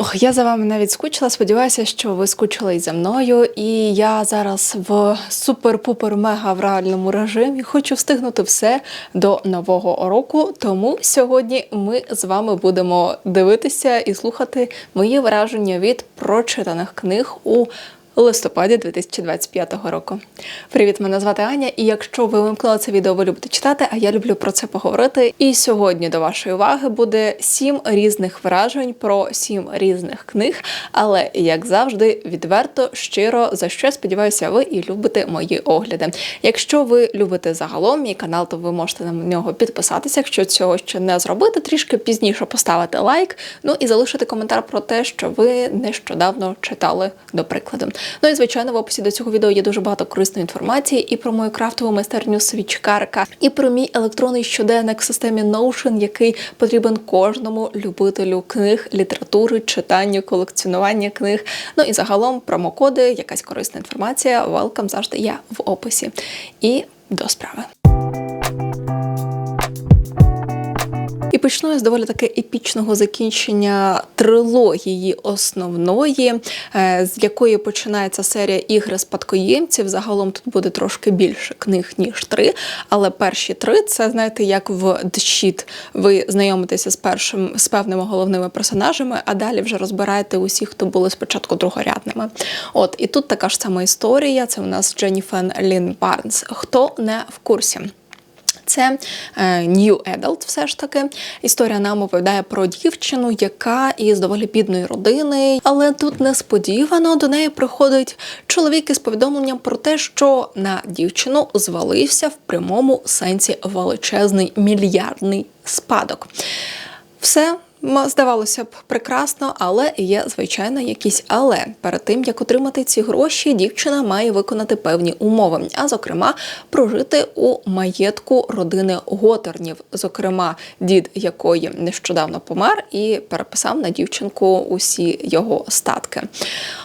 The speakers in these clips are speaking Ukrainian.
Ох, я за вами навіть скучила. Сподіваюся, що ви скучили і за мною. І я зараз в супер-пупер мега в реальному режимі. Хочу встигнути все до нового року. Тому сьогодні ми з вами будемо дивитися і слухати мої враження від прочитаних книг у листопаді 2025 року. Привіт, мене звати Аня. І якщо ви вимкнули це відео, ви любите читати, а я люблю про це поговорити. І сьогодні до вашої уваги буде сім різних вражень про сім різних книг. Але як завжди, відверто, щиро за що сподіваюся, ви і любите мої огляди. Якщо ви любите загалом мій канал, то ви можете на нього підписатися. Якщо цього ще не зробити, трішки пізніше поставити лайк. Ну і залишити коментар про те, що ви нещодавно читали, до прикладу. Ну і звичайно, в описі до цього відео є дуже багато корисної інформації і про мою крафтову майстерню свічкарка, і про мій електронний щоденник в системі Notion, який потрібен кожному любителю книг, літератури, читання, колекціонування книг. Ну і загалом промокоди, якась корисна інформація. Welcome завжди є в описі. І до справи. Почну я з доволі таки епічного закінчення трилогії основної, е, з якої починається серія ігри спадкоємців. Загалом тут буде трошки більше книг, ніж три. Але перші три це знаєте, як в The Ви знайомитеся з першим з певними головними персонажами, а далі вже розбираєте усіх, хто були спочатку другорядними. От і тут така ж сама історія. Це у нас Дженніфен Лін Барнс. Хто не в курсі? Це е, New Adult все ж таки. Історія нам оповідає про дівчину, яка із доволі бідної родини, але тут несподівано до неї приходить чоловік із повідомленням про те, що на дівчину звалився в прямому сенсі величезний мільярдний спадок. Все Здавалося б, прекрасно, але є звичайно якісь але перед тим як отримати ці гроші, дівчина має виконати певні умови, а зокрема, прожити у маєтку родини Готернів, зокрема, дід якої нещодавно помер і переписав на дівчинку усі його статки.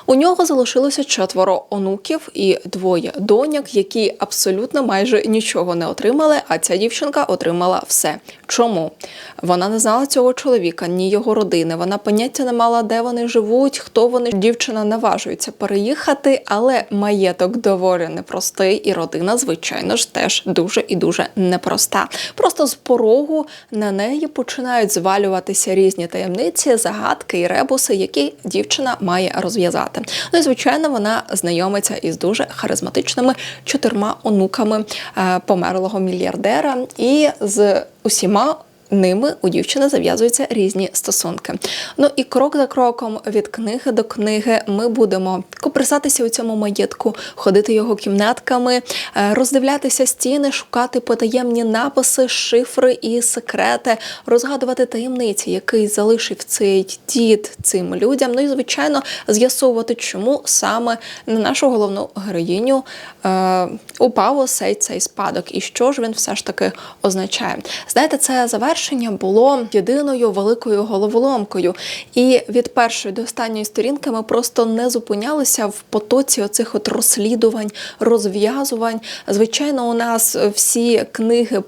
У нього залишилося четверо онуків і двоє доньок, які абсолютно майже нічого не отримали. А ця дівчинка отримала все. Чому вона не знала цього чоловіка? Ні його родини. Вона поняття не мала, де вони живуть, хто вони. Дівчина наважується переїхати, але маєток доволі непростий, і родина, звичайно ж, теж дуже і дуже непроста. Просто з порогу на неї починають звалюватися різні таємниці, загадки і ребуси, які дівчина має розв'язати. Ну і звичайно, вона знайомиться із дуже харизматичними чотирма онуками е, померлого мільярдера і з усіма ними у дівчини зав'язуються різні стосунки. Ну і крок за кроком від книги до книги ми будемо коприсатися у цьому маєтку, ходити його кімнатками, е, роздивлятися стіни, шукати потаємні написи, шифри і секрети, розгадувати таємниці, який залишив цей дід цим людям. Ну і звичайно, з'ясовувати, чому саме на нашу головну героїню е, упав осей цей спадок, і що ж він все ж таки означає. Знаєте, це завершення завершення було єдиною великою головоломкою. І від першої до останньої сторінки ми просто не зупинялися в потоці оцих от розслідувань, розв'язувань. Звичайно, у нас всі книги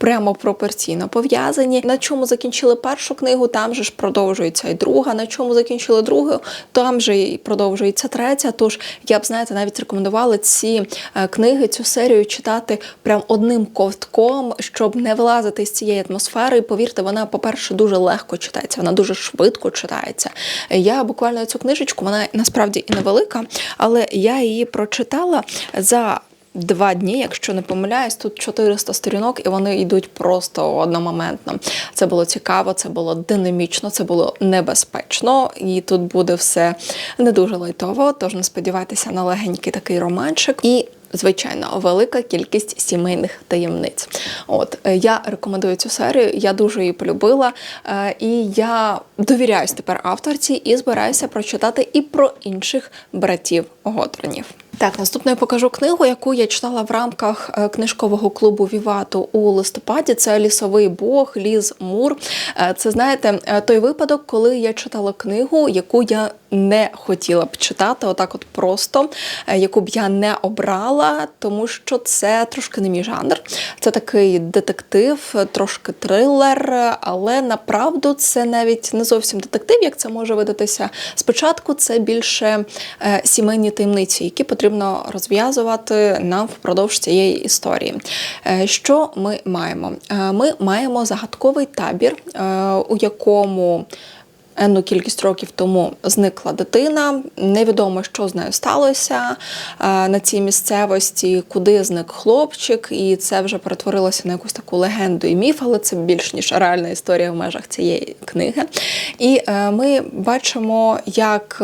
прямо пропорційно пов'язані. На чому закінчили першу книгу, там же ж продовжується і друга. На чому закінчили другу, там же і продовжується третя. Тож я б знаєте, навіть рекомендувала ці е, книги, цю серію читати прям одним ковтком, щоб не вилазити з цієї атмосфери. І повірте, вона, по-перше, дуже легко читається, вона дуже швидко читається. Я буквально цю книжечку, вона насправді і невелика, але я її прочитала за два дні, якщо не помиляюсь, тут 400 сторінок, і вони йдуть просто одномоментно. Це було цікаво, це було динамічно, це було небезпечно, і тут буде все не дуже лайтово. Тож не сподівайтеся на легенький такий романчик. І Звичайно, велика кількість сімейних таємниць. От е, я рекомендую цю серію, я дуже її полюбила, е, і я довіряюсь тепер авторці і збираюся прочитати і про інших братів Готринів. Так, наступною покажу книгу, яку я читала в рамках е, книжкового клубу Вівату у листопаді. Це лісовий бог Ліз Мур. Е, Це знаєте, е, той випадок, коли я читала книгу, яку я не хотіла б читати, отак, от просто, яку б я не обрала, тому що це трошки не мій жанр. Це такий детектив, трошки трилер, але направду це навіть не зовсім детектив, як це може видатися. Спочатку це більше сімейні таємниці, які потрібно розв'язувати нам впродовж цієї історії. Е, Що ми маємо? Е, Ми маємо загадковий табір, е, у якому енну кількість років тому зникла дитина. Невідомо, що з нею сталося на цій місцевості, куди зник хлопчик, і це вже перетворилося на якусь таку легенду і міф, але це більш ніж реальна історія в межах цієї книги. І ми бачимо, як.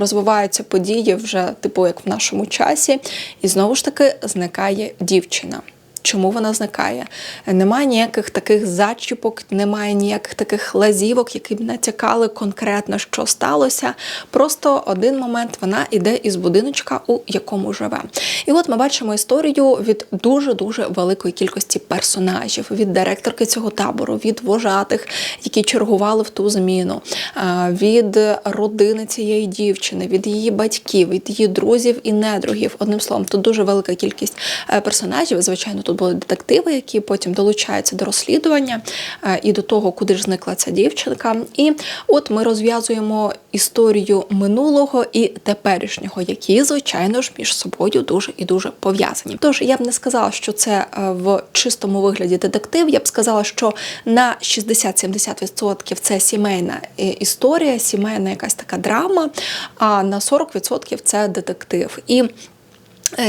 Розвиваються події вже типу як в нашому часі, і знову ж таки зникає дівчина. Чому вона зникає? Немає ніяких таких зачіпок, немає ніяких таких лазівок, які б натякали конкретно, що сталося. Просто один момент вона йде із будиночка, у якому живе. І от ми бачимо історію від дуже дуже великої кількості персонажів: від директорки цього табору, від вожатих, які чергували в ту зміну, від родини цієї дівчини, від її батьків, від її друзів і недругів. Одним словом, тут дуже велика кількість е, персонажів. Звичайно, тут були детективи, які потім долучаються до розслідування е, і до того, куди ж зникла ця дівчинка. І от ми розв'язуємо історію минулого і теперішнього, які, звичайно ж, між собою дуже і дуже пов'язані. Тож я б не сказала, що це е, в чистому вигляді детектив. Я б сказала, що на 60-70% це сімейна е, історія, сімейна якась така драма, а на 40% це детектив. І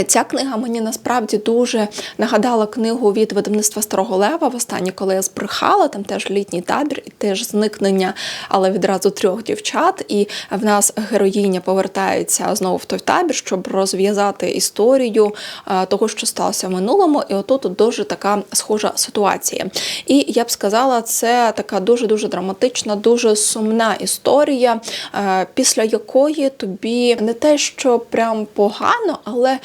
Ця книга мені насправді дуже нагадала книгу від видавництва Старого Лева. Востаннє, коли я збрехала, там теж літній табір і теж зникнення, але відразу трьох дівчат. І в нас героїня повертається знову в той табір, щоб розв'язати історію е, того, що сталося в минулому. І отут дуже така схожа ситуація. І я б сказала, це така дуже дуже драматична, дуже сумна історія, е, після якої тобі не те, що прям погано, але е,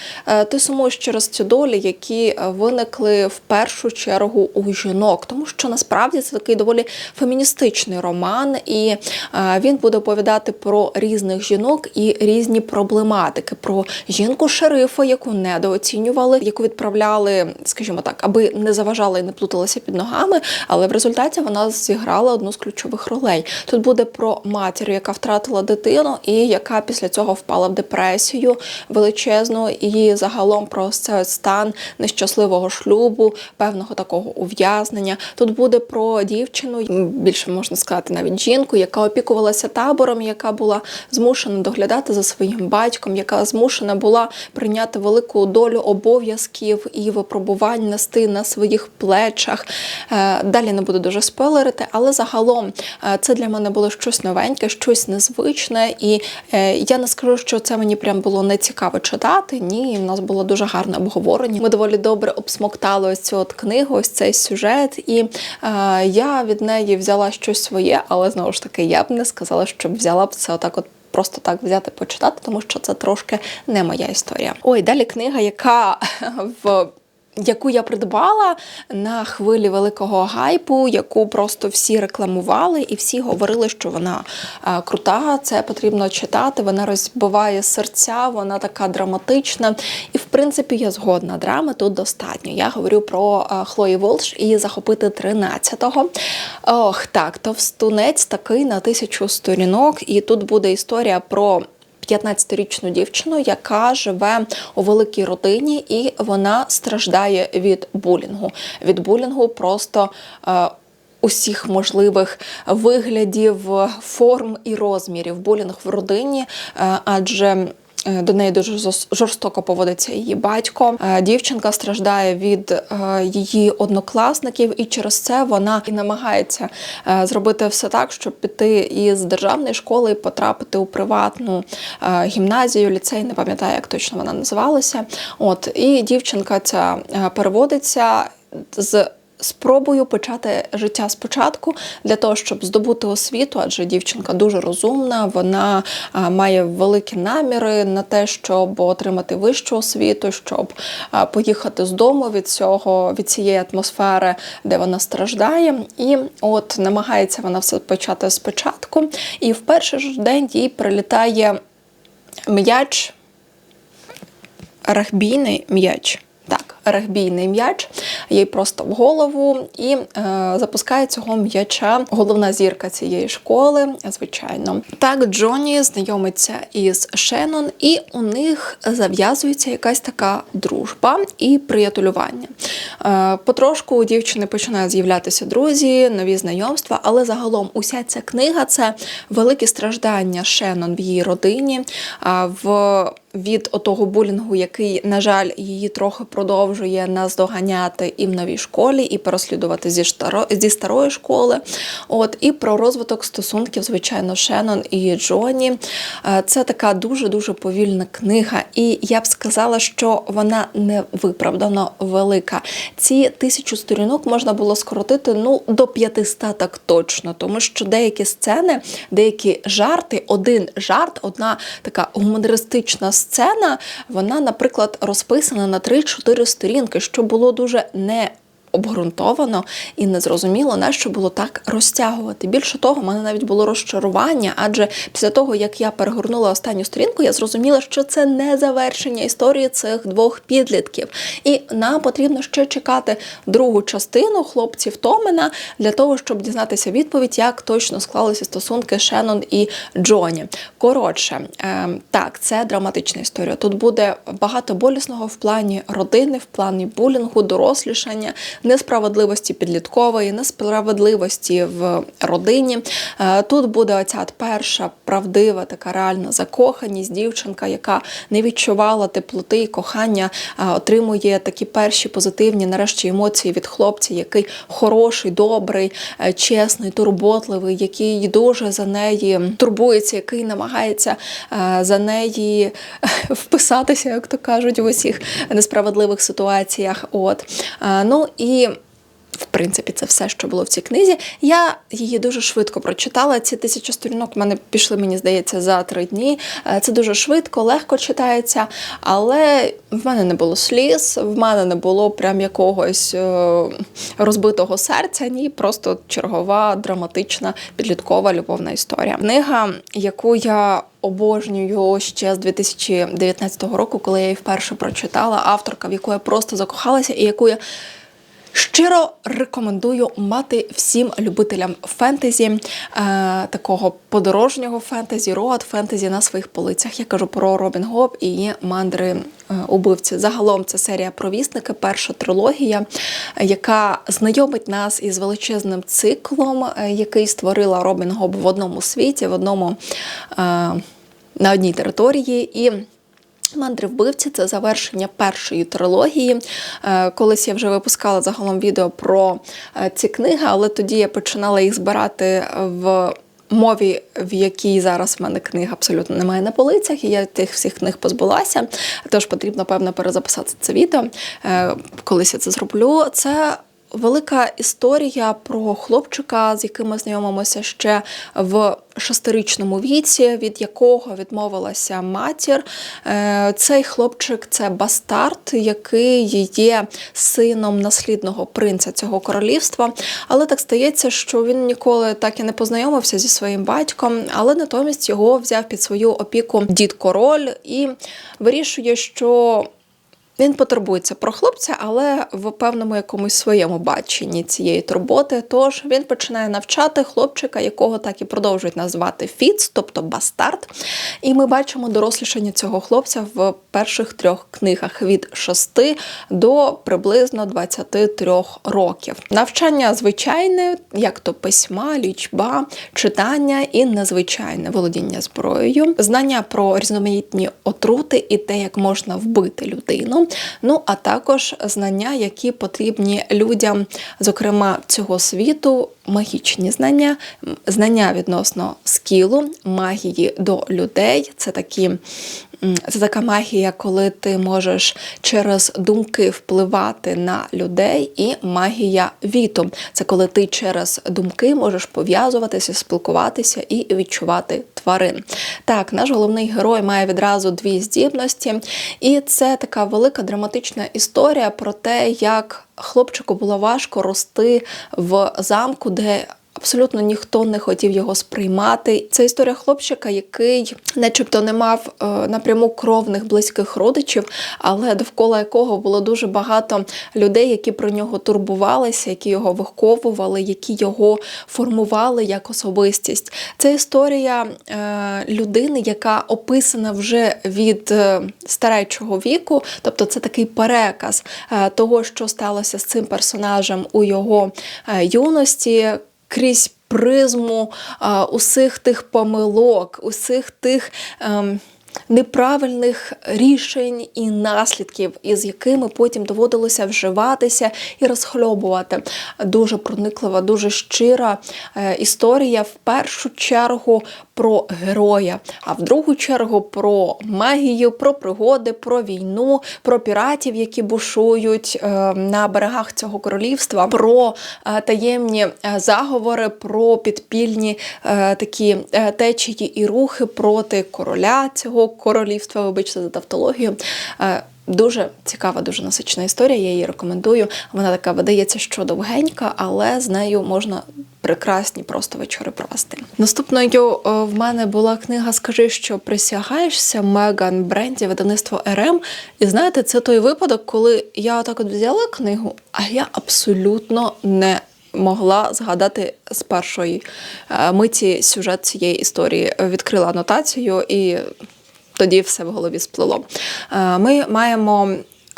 ти сумуєш через ці долі, які е, виникли в першу чергу у жінок, тому що насправді це такий доволі феміністичний роман, і е, він буде оповідати про різних жінок і різні проблематики, про жінку шерифа, яку недооцінювали, яку відправляли, скажімо так, аби не заважала і не плуталася під ногами. Але в результаті вона зіграла одну з ключових ролей. Тут буде про матір, яка втратила дитину, і яка після цього впала в депресію величезну, і загалом про цей стан нещасливого шлюбу, певного такого ув'язнення. Тут буде про дівчину, більше можна сказати, навіть жінку, яка опікувалася табором, яка була змушена доглядати за своїм батьком, яка змушена була прийняти велику долю обов'язків і випробувань нести на своїх плечах. Е, Далі не буду дуже спойлерити, але загалом е, це для мене було щось новеньке, щось незвичне, і е, я не скажу, що це мені прям було не цікаво читати. Ні, в нас було дуже гарне обговорення. Ми доволі добре обсмоктали ось цю от книгу, ось цей сюжет, і е, я від неї взяла щось своє, але знову ж таки я б не сказала, що взяла б це отак, от. Просто так взяти почитати, тому що це трошки не моя історія. Ой, далі книга, яка в яку я придбала на хвилі великого гайпу, яку просто всі рекламували, і всі говорили, що вона е, крута, це потрібно читати. Вона розбиває серця, вона така драматична. І в принципі я згодна. Драми тут достатньо. Я говорю про е, Хлої Волш і захопити 13-го. Ох, так, товстунець такий на тисячу сторінок, і тут буде історія про. 15-річну дівчину, яка живе у великій родині, і вона страждає від булінгу. Від булінгу просто. Е, Усіх можливих виглядів, форм і розмірів булінг в родині, е, адже до неї дуже жорстоко поводиться її батько. Е, Дівчинка страждає від е, її однокласників, і через це вона і намагається е, зробити все так, щоб піти із державної школи і потрапити у приватну е, гімназію, ліцей, не пам'ятаю, як точно вона називалася. От і дівчинка ця е, переводиться з Спробую почати життя спочатку для того, щоб здобути освіту, адже дівчинка дуже розумна, вона має великі наміри на те, щоб отримати вищу освіту, щоб поїхати з дому від цього, від цієї атмосфери, де вона страждає. І от намагається вона все почати спочатку. І в перший ж день їй прилітає м'яч, рахбійний м'яч. Так, регбійний м'яч, їй просто в голову і е, запускає цього м'яча головна зірка цієї школи, звичайно. Так, Джоні знайомиться із Шеннон, і у них зав'язується якась така дружба і приятелювання. Е, потрошку у дівчини починають з'являтися друзі, нові знайомства, але загалом уся ця книга це великі страждання Шеннон в її родині. В від отого булінгу, який, на жаль, її трохи продовжує наздоганяти і в новій школі, і переслідувати зі старо, зі старої школи. От і про розвиток стосунків, звичайно, Шеннон і Джоні. Е, Це така дуже дуже повільна книга, і я б сказала, що вона не виправдано велика. Ці тисячу сторінок можна було скоротити ну до 500 так точно, тому що деякі сцени, деякі жарти, один жарт, одна така гумористична сцена, вона, наприклад, розписана на 3-4 сторінки, що було дуже не обґрунтовано і незрозуміло, на що було так розтягувати. Більше того, в мене навіть було розчарування, адже після того, як я перегорнула останню сторінку, я зрозуміла, що це не завершення історії цих двох підлітків. І нам потрібно ще чекати другу частину хлопців Томена для того, щоб дізнатися відповідь, як точно склалися стосунки Шеннон і Джоні. Коротше, е, так, це драматична історія. Тут буде багато болісного в плані родини, в плані булінгу, дорослішання, несправедливості підліткової, несправедливості в родині. Е, Тут буде оця перша правдива, така реальна закоханість, дівчинка, яка не відчувала теплоти і кохання, е, отримує такі перші позитивні, нарешті, емоції від хлопця, який хороший, добрий, е, чесний, турботливий, який дуже за неї турбується, який намагається за неї вписатися, як то кажуть, в усіх несправедливих ситуаціях. От. Ну і в принципі, це все, що було в цій книзі. Я її дуже швидко прочитала. Ці тисячі сторінок в мене пішли, мені здається, за три дні. Е, Це дуже швидко, легко читається, але в мене не було сліз, в мене не було прям якогось е, розбитого серця. Ні, просто чергова драматична підліткова любовна історія. Книга, яку я обожнюю ще з 2019 року, коли я її вперше прочитала, авторка, в яку я просто закохалася, і яку я Щиро рекомендую мати всім любителям фентезі, е, такого подорожнього фентезі, роад фентезі на своїх полицях. Я кажу про Робін Гоб і мандри е, убивці. Загалом це серія провісники, перша трилогія, яка знайомить нас із величезним циклом, е, який створила Робін Гоб в одному світі, в одному на одній території. І Мандри вбивці це завершення першої трилогії. Е, Колись я вже випускала загалом відео про е, ці книги, але тоді я починала їх збирати в. Мові, в якій зараз в мене книг абсолютно немає на полицях, і я тих всіх книг позбулася. Тож потрібно, певно, перезаписати це відео. Е, Колись я це зроблю. Це велика історія про хлопчика, з яким ми знайомимося ще в шестирічному віці, від якого відмовилася матір. Е, Цей хлопчик це бастард, який є сином наслідного принца цього королівства. Але так стається, що він ніколи так і не познайомився зі своїм батьком, але натомість його взяв під свою опіку дід король і вирішує, що. Він потурбується про хлопця, але в певному якомусь своєму баченні цієї турботи. Тож він починає навчати хлопчика, якого так і продовжують назвати Фіц, тобто бастард. І ми бачимо дорослішання цього хлопця в перших трьох книгах від 6 до приблизно 23 років. Навчання звичайне, як то письма, лічба, читання і незвичайне володіння зброєю, знання про різноманітні отрути і те, як можна вбити людину. Ну а також знання, які потрібні людям, зокрема цього світу, магічні знання, знання відносно скілу, магії до людей. Це такі. Це така магія, коли ти можеш через думки впливати на людей, і магія віту. Це коли ти через думки можеш пов'язуватися, спілкуватися і відчувати тварин. Так, наш головний герой має відразу дві здібності, і це така велика драматична історія про те, як хлопчику було важко рости в замку, де Абсолютно ніхто не хотів його сприймати. Це історія хлопчика, який, начебто, не мав е, напряму кровних близьких родичів, але довкола якого було дуже багато людей, які про нього турбувалися, які його виховували, які його формували як особистість. Це історія е, людини, яка описана вже від е, старечого віку, тобто це такий переказ того, що сталося з цим персонажем у його юності крізь призму а, усіх тих помилок, усіх тих. А, Неправильних рішень і наслідків, із якими потім доводилося вживатися і розхльобувати. Дуже прониклива, дуже щира е, історія в першу чергу про героя, а в другу чергу про магію, про пригоди, про війну, про піратів, які бушують е, на берегах цього королівства, про е, таємні е, заговори, про підпільні такі течії і рухи проти короля цього королівства. Вибачте за тавтологію. Дуже цікава, дуже насичена історія. Я її рекомендую. Вона така видається, що довгенька, але з нею можна прекрасні просто вечори провести. Наступною е, в мене була книга Скажи, що присягаєшся Меган Бренді, видавництво РМ. І знаєте, це той випадок, коли я отак от взяла книгу, а я абсолютно не могла згадати з першої е, миті сюжет цієї історії. Відкрила анотацію і тоді все в голові сплило. Е, Ми маємо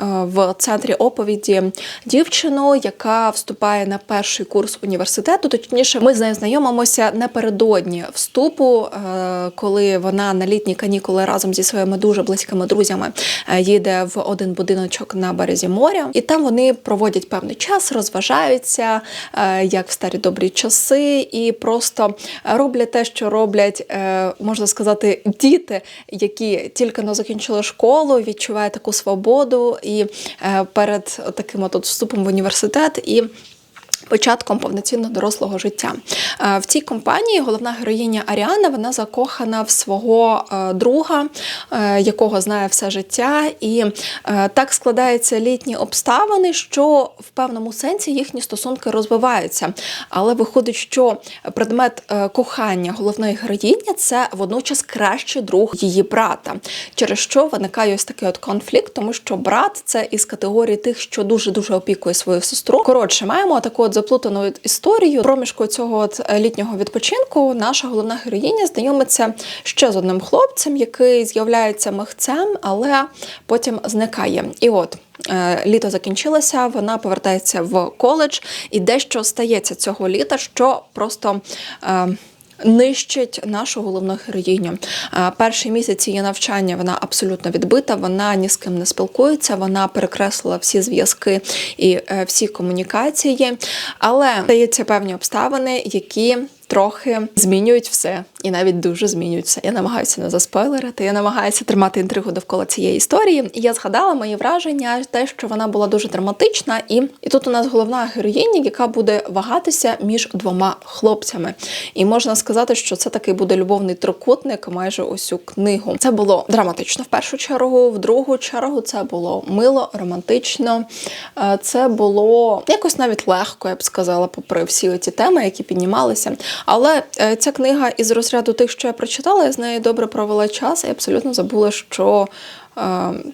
в центрі оповіді дівчину, яка вступає на перший курс університету. Точніше, ми з нею знайомимося напередодні вступу, е, коли вона на літні канікули разом зі своїми дуже близькими друзями е, їде в один будиночок на березі моря, і там вони проводять певний час, розважаються, е, як в старі добрі часи, і просто роблять те, що роблять, е, можна сказати, діти, які тільки но закінчили школу, відчувають таку свободу і е, перед таким от вступом в університет і. Початком повноцінного дорослого життя Е, в цій компанії головна героїня Аріана вона закохана в свого е, друга, е, якого знає все життя, і так складаються літні обставини, що в певному сенсі їхні стосунки розвиваються. Але виходить, що предмет кохання головної героїні це водночас кращий друг її брата, через що виникає ось такий от конфлікт, тому що брат це із категорії тих, що дуже дуже опікує свою сестру. Коротше, маємо таку от заплутану історію. Проміжку цього от е, літнього відпочинку наша головна героїня знайомиться ще з одним хлопцем, який з'являється михцем, але потім зникає. І от. е, Літо закінчилося, вона повертається в коледж, і дещо стається цього літа, що просто е, нищить нашу головну героїню. Перший місяць її навчання вона абсолютно відбита, вона ні з ким не спілкується, вона перекреслила всі зв'язки і е, всі комунікації, але дається певні обставини, які трохи змінюють все, і навіть дуже змінюють все. Я намагаюся не заспойлерити, я намагаюся тримати інтригу довкола цієї історії. І я згадала мої враження, те, що вона була дуже драматична, і, і тут у нас головна героїня, яка буде вагатися між двома хлопцями. І можна сказати, що це такий буде любовний трикутник майже усю книгу. Це було драматично в першу чергу, в другу чергу це було мило, романтично. Е, Це було якось навіть легко, я б сказала, попри всі ці теми, які піднімалися. Але е, ця книга із розряду тих, що я прочитала, я з нею добре провела час і абсолютно забула, що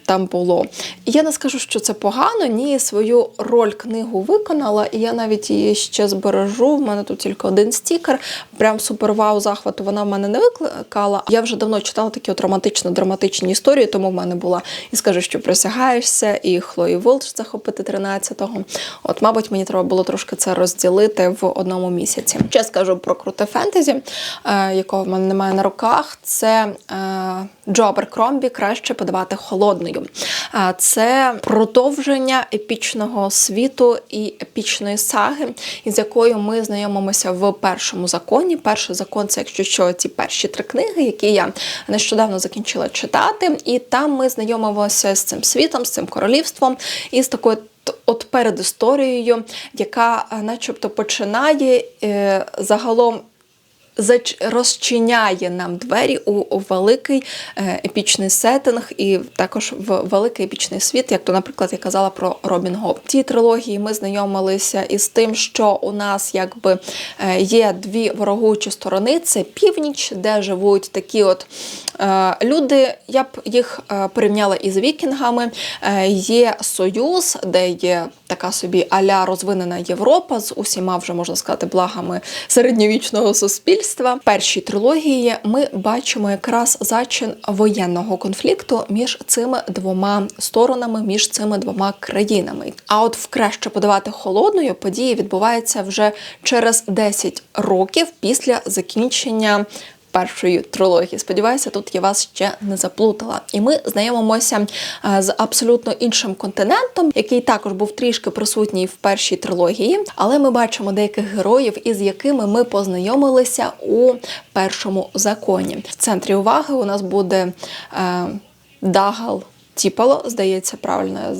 там було. І я не скажу, що це погано, ні, свою роль книгу виконала, і я навіть її ще збережу. В мене тут тільки один стікер. Прям супер вау захвату вона в мене не викликала. Я вже давно читала такі от романтично-драматичні історії, тому в мене була і скажи, що присягаєшся, і Хлої Волч захопити 13-го. От, мабуть, мені треба було трошки це розділити в одному місяці. Ще скажу про круте фентезі, е, якого в мене немає на руках. Це е, Джо Аберкромбі краще подавати подавати холодною. Це продовження епічного світу і епічної саги, із якою ми знайомимося в першому законі. Перший закон це, якщо що, ці перші три книги, які я нещодавно закінчила читати, і там ми знайомимося з цим світом, з цим королівством і з такою. От перед історією, яка, е, начебто, починає е, загалом розчиняє нам двері у, великий е, епічний сеттинг і також в великий епічний світ, як то, наприклад, я казала про Робін Гуд. В цій трилогії ми знайомилися із тим, що у нас якби е, є дві ворогуючі сторони: це північ, де живуть такі от е, люди. Я б їх порівняла із вікінгами. Є союз, де є така собі аля розвинена Європа з усіма вже можна сказати благами середньовічного суспільства. В першій трилогії ми бачимо якраз зачин воєнного конфлікту між цими двома сторонами, між цими двома країнами. А от в краще подавати холодною події відбуваються вже через 10 років після закінчення першої трилогії. Сподіваюся, тут я вас ще не заплутала. І ми знайомимося з абсолютно іншим континентом, який також був трішки присутній в першій трилогії. Але ми бачимо деяких героїв, із якими ми познайомилися у першому законі. В центрі уваги у нас буде е, Дагал. Тіпало, здається, правильно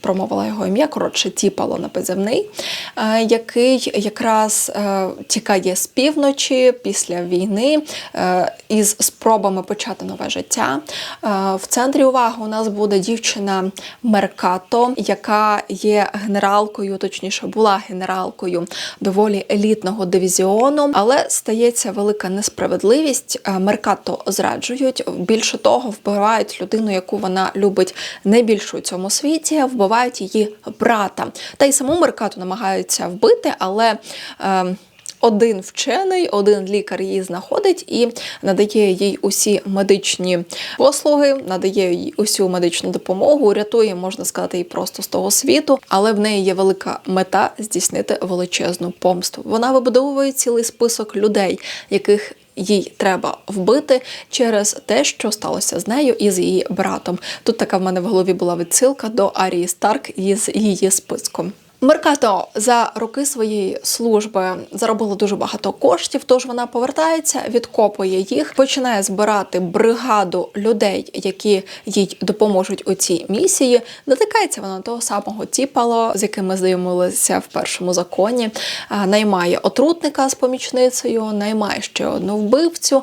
промовила його ім'я. Коротше, Тіпало на позивний, е, який якраз е, тікає з півночі після війни е, із спробами почати нове життя. В центрі уваги у нас буде дівчина Меркато, яка є генералкою, точніше, була генералкою доволі елітного дивізіону, але стається велика несправедливість. Меркато зраджують. Більше того, вбивають людину, яку вона любить найбільше у цьому світі, вбивають її брата. Та й саму Меркату намагаються вбити, але. Е, один вчений, один лікар її знаходить і надає їй усі медичні послуги, надає їй усю медичну допомогу, рятує, можна сказати, її просто з того світу. Але в неї є велика мета здійснити величезну помсту. Вона вибудовує цілий список людей, яких їй треба вбити через те, що сталося з нею і з її братом. Тут така в мене в голові була відсилка до Арії Старк із її списком. Меркато за роки своєї служби заробила дуже багато коштів, тож вона повертається, відкопує їх, починає збирати бригаду людей, які їй допоможуть у цій місії. Дотикається вона того самого Тіпало, з яким ми знайомилися в першому законі. Наймає отрутника з помічницею, наймає ще одну вбивцю.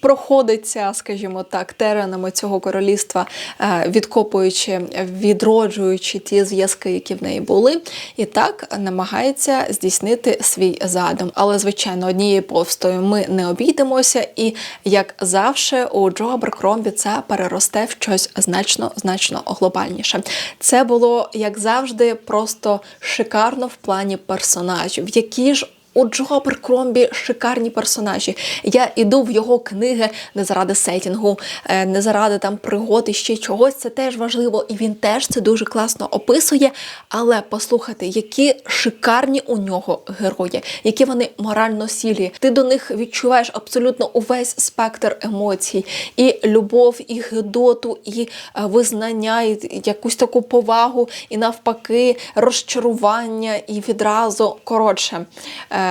Проходиться, скажімо так, теренами цього королівства, е, відкопуючи, відроджуючи ті зв'язки, які в неї були, і так намагається здійснити свій задум. Але, звичайно, однією повстою ми не обійдемося, і як завжди, у Джо Аберкромбі це переросте в щось значно значно глобальніше. Це було як завжди, просто шикарно в плані персонажів, які ж у Джо Аберкромбі шикарні персонажі. Я іду в його книги не заради сетінгу, е, не заради там пригод і ще чогось. Це теж важливо, і він теж це дуже класно описує. Але послухайте, які шикарні у нього герої, які вони морально сілі. Ти до них відчуваєш абсолютно увесь спектр емоцій, і любов, і гидоту, і е, визнання, і якусь таку повагу, і навпаки, розчарування, і відразу коротше.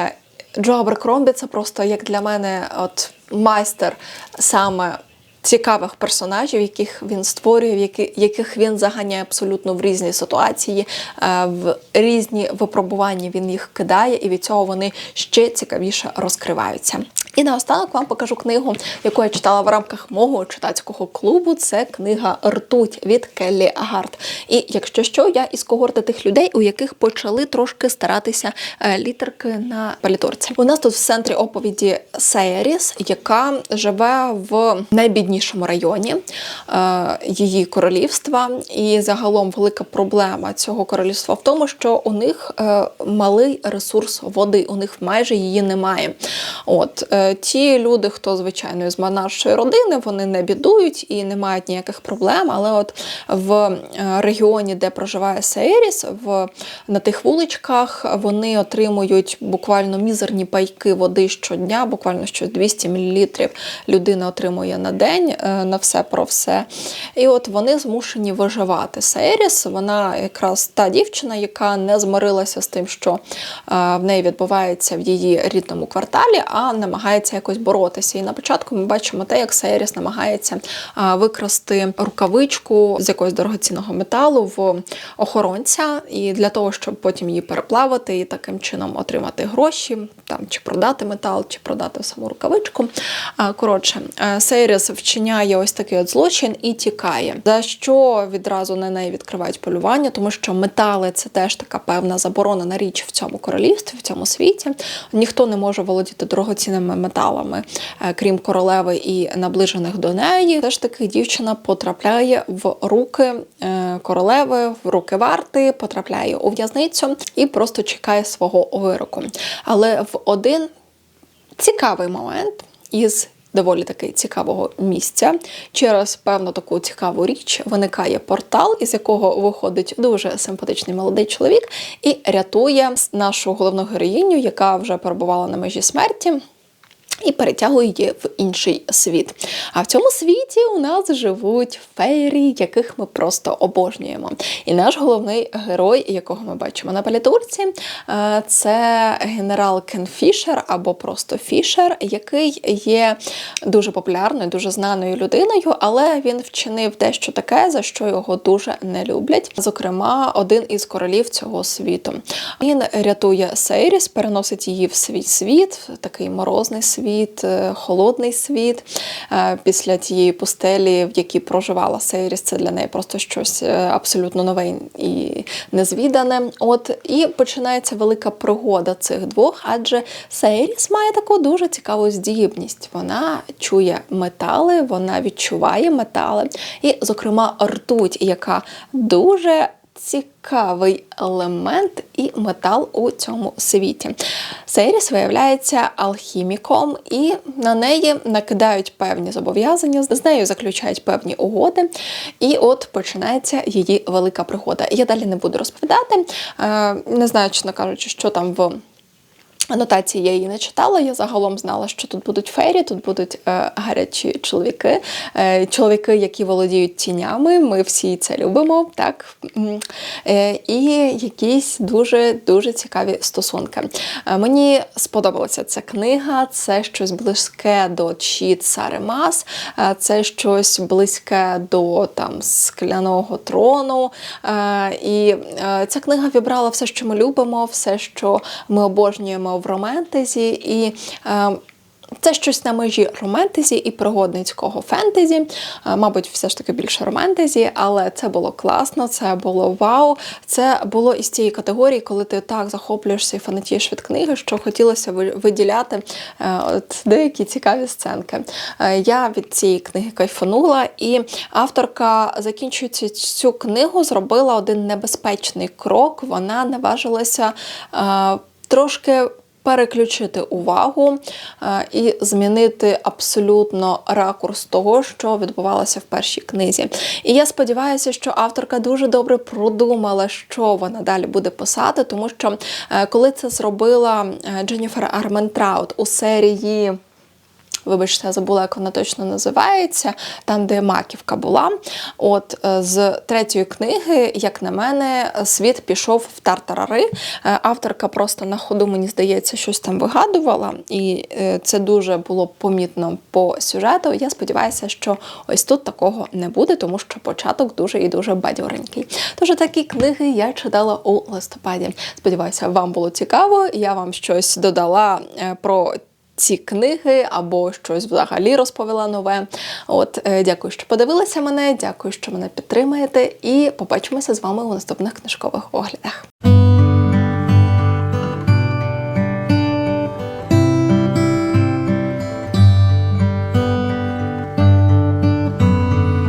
Е, Джо Аберкромбі це просто як для мене от майстер саме цікавих персонажів, яких він створює, яких він заганяє абсолютно в різні ситуації, е, в різні випробування він їх кидає, і від цього вони ще цікавіше розкриваються. І наостанок вам покажу книгу, яку я читала в рамках мого читацького клубу. Це книга Ртуть від Келлі Гарт. І якщо що, я із когорти тих людей, у яких почали трошки старатися е, літерки на паліторці. У нас тут в центрі оповіді Сейріс, яка живе в найбіднішому районі е, її королівства. І загалом велика проблема цього королівства в тому, що у них е, малий ресурс води, у них майже її немає. От ті люди, хто звичайно з монаршої родини, вони не бідують і не мають ніяких проблем. Але от в е, регіоні, де проживає Сейріс, в на тих вуличках вони отримують буквально мізерні пайки води щодня, буквально щось 200 мл людина отримує на день е, на все про все. І от вони змушені виживати. Сейріс, вона якраз та дівчина, яка не змирилася з тим, що е, в неї відбувається в її рідному кварталі, а намагається якось боротися. І на початку ми бачимо те, як Сейріс намагається викрасти рукавичку з якогось дорогоцінного металу в охоронця, і для того, щоб потім її переплавити і таким чином отримати гроші, там чи продати метал, чи продати саму рукавичку. Коротше, е, Сейріс вчиняє ось такий от злочин і тікає. За що відразу на неї відкривають полювання, тому що метали це теж така певна заборонена річ в цьому королівстві, в цьому світі. Ніхто не може володіти дорогоцінними металами, е, крім королеви і наближених до неї. Все ж таки дівчина потрапляє в руки е, королеви, в руки варти, потрапляє у в'язницю і просто чекає свого вироку. Але в один цікавий момент із доволі таки цікавого місця. Через певну таку цікаву річ виникає портал, із якого виходить дуже симпатичний молодий чоловік і рятує нашу головну героїню, яка вже перебувала на межі смерті. І перетягує її в інший світ. А в цьому світі у нас живуть феєрі, яких ми просто обожнюємо. І наш головний герой, якого ми бачимо на палітурці, е, це генерал Кен Фішер або просто Фішер, який є дуже популярною, дуже знаною людиною, але він вчинив дещо таке, за що його дуже не люблять. Зокрема, один із королів цього світу. Він рятує Сейріс, переносить її в свій світ, в такий морозний світ світ, е, холодний світ. Е, Після тієї пустелі, в якій проживала Сейріс, це для неї просто щось е, абсолютно нове і незвідане. От і починається велика пригода цих двох, адже Сейріс має таку дуже цікаву здібність. Вона чує метали, вона відчуває метали, і, зокрема, ртуть, яка дуже цікавий елемент і метал у цьому світі. Сейріс виявляється алхіміком, і на неї накидають певні зобов'язання, з нею заключають певні угоди. І от починається її велика пригода. Я далі не буду розповідати, е, не знаю, чесно кажучи, що там в. Анотації я її не читала. Я загалом знала, що тут будуть фейрі, тут будуть е, гарячі чоловіки, е, чоловіки, які володіють тінями. Ми всі це любимо, так е, і якісь дуже дуже цікаві стосунки. Е, мені сподобалася ця книга. Це щось близьке до Чіт Сари Мас, е, це щось близьке до там скляного трону. Е, і е, ця книга вібрала все, що ми любимо, все, що ми обожнюємо в романтезі, і е, це щось на межі романтезі і пригодницького фентезі. Е, Мабуть, все ж таки більше романтезі, але це було класно, це було вау. Це було із цієї категорії, коли ти так захоплюєшся і фанатієш від книги, що хотілося виділяти е, от деякі цікаві сценки. Е, Я від цієї книги кайфанула, і авторка, закінчуючи цю книгу, зробила один небезпечний крок. Вона наважилася трошки переключити увагу е, і змінити абсолютно ракурс того, що відбувалося в першій книзі. І я сподіваюся, що авторка дуже добре продумала, що вона далі буде писати, тому що е, коли це зробила е, Дженніфер Арментраут у серії. Вибачте, я забула, як вона точно називається, там, де маківка була. От е, з третьої книги, як на мене, світ пішов в тартарари. Е, Авторка просто на ходу, мені здається, щось там вигадувала, і е, це дуже було помітно по сюжету. Я сподіваюся, що ось тут такого не буде, тому що початок дуже і дуже бадьоренький. Тож такі книги я читала у листопаді. Сподіваюся, вам було цікаво. Я вам щось додала про ці книги або щось взагалі розповіла нове. От, е, дякую, що подивилися мене, дякую, що мене підтримаєте, і побачимося з вами у наступних книжкових оглядах.